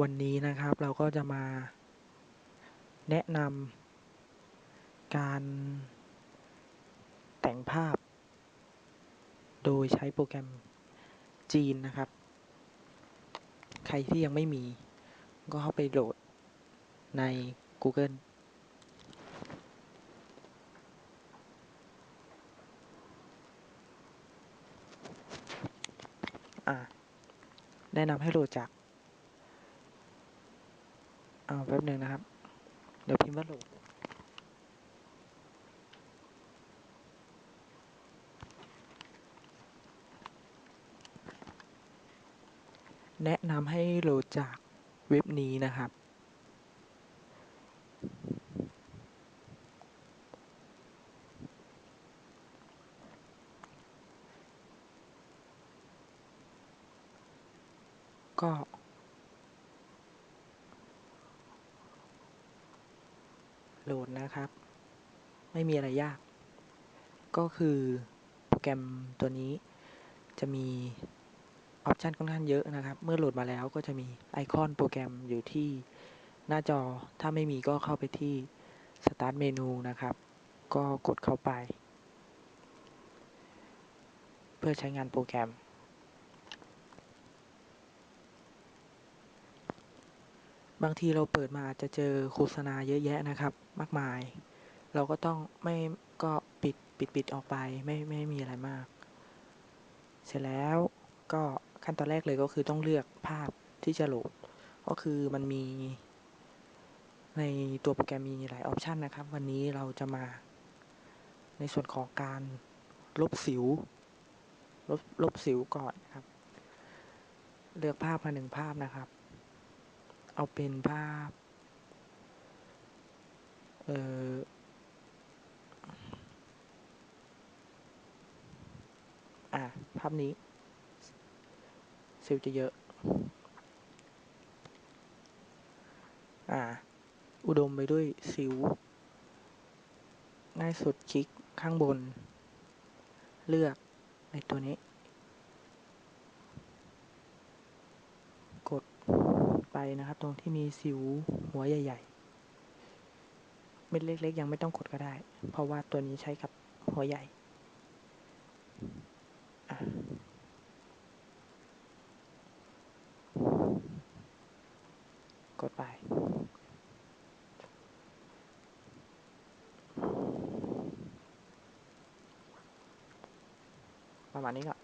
วันนี้นะครับเราก็จะมาแนะนำการแต่งภาพ โดยใช้โปรแกรมจีนนะครับ ใครที่ยังไม่มี ก็เข้าไปโหลดใน Google แนะนำให้โหลดจาก แป๊บหนึ่งนะครับ เดี๋ยวพิมพ์ว่าโหลดแนะนำให้โหลดจากเว็บนี้นะครับ ก็ โหลดนะครับ ไม่มีอะไรยาก ก็คือโปรแกรมตัวนี้จะมีออปชันค่อนข้างเยอะนะครับ เมื่อโหลดมาแล้วก็จะมีไอคอนโปรแกรมอยู่ที่หน้าจอ ถ้าไม่มีก็เข้าไปที่ Start เมนูนะครับ ก็กดเข้าไป เพื่อใช้งานโปรแกรม บางทีเราเปิดมาอาจจะเจอโฆษณาเยอะแยะนะครับ มากมาย เราก็ต้องไม่ก็ปิดปิดปิดออกไปไม่ไม่มีอะไรมาก เสร็จแล้วก็ขั้นตอนแรกเลยก็คือต้องเลือกภาพที่จะโหลด ก็คือมันมี ในตัวโปรแกรมมีหลายออปชันนะครับ วันนี้เราจะมา ในส่วนของการลบสิว ลบลบสิวก่อนนะครับ เลือกภาพมาหนึ่งภาพนะครับ เอาเป็นภาพ เอ่ออะ ภาพนี้สิวจะเยอะ อ่า อุดมไปด้วยสิวง่ายสุดคลิกข้างบน เลือกในตัวนี้ กด ไปนะครับ ตรงที่มีสิวหัวใหญ่ ๆ เม็ดเล็ก ๆ ยังไม่ต้องกดก็ได้ เพราะว่าตัวนี้ใช้กับหัวใหญ่ กดไปประมาณนี้ก่อน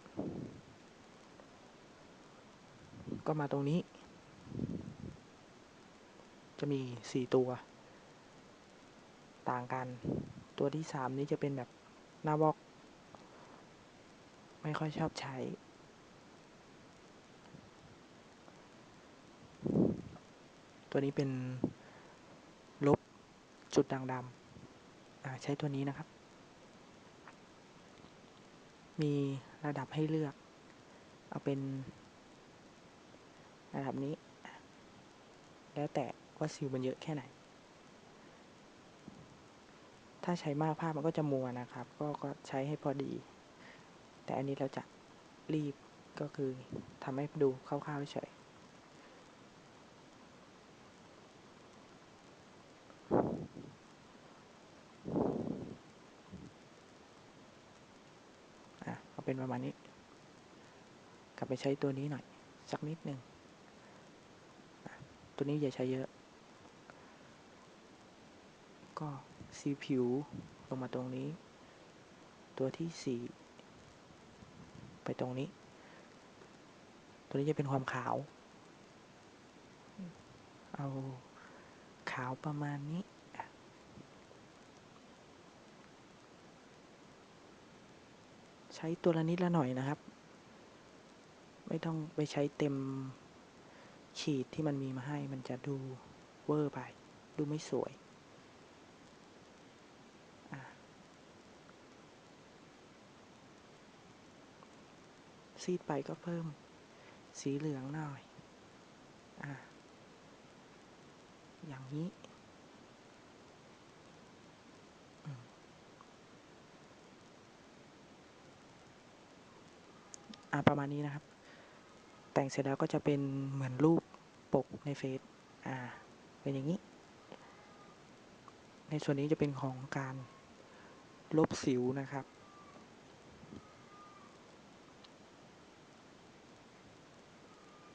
ก็มาตรงนี้ จะมีสี่ตัว ต่างกัน ตัวที่สามนี้จะเป็นแบบหน้าวอก ไม่ค่อยชอบใช้ ตัวนี้เป็นลบจุดด่างดำใช้ตัวนี้นะครับ มีระดับให้เลือก เอาเป็นระดับนี้ แล้วแต่ ว่าสิวมันเยอะแค่ไหน ถ้าใช้มากภาพมันก็จะมัวนะครับ ก็ก็ใช้ให้พอดี แต่อันนี้เราจะรีบก็คือทำให้ดูคร่าวๆเฉยเอาเป็นประมาณนี้ กลับไปใช้ตัวนี้หน่อย สักนิดหนึ่ง ตัวนี้อย่าใช้เยอะ ก็สีผิวลงมาตรงนี้ ตัวที่สี่ไปตรงนี้ ตัวนี้จะเป็นความขาว เอาขาวประมาณนี้ใช้ตัวละนิดละหน่อยนะครับ ไม่ต้องไปใช้เต็มขีดที่มันมีมาให้ มันจะดูเวอร์ไป ดูไม่สวย ซีดไปก็เพิ่มสีเหลืองหน่อยอะอย่างนี้อะประมาณนี้นะครับ แต่งเสร็จแล้วก็จะเป็นเหมือนรูปปกในเฟซอ่าเป็นอย่างนี้ ในส่วนนี้จะเป็นของการลบสิวนะครับ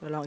Alors,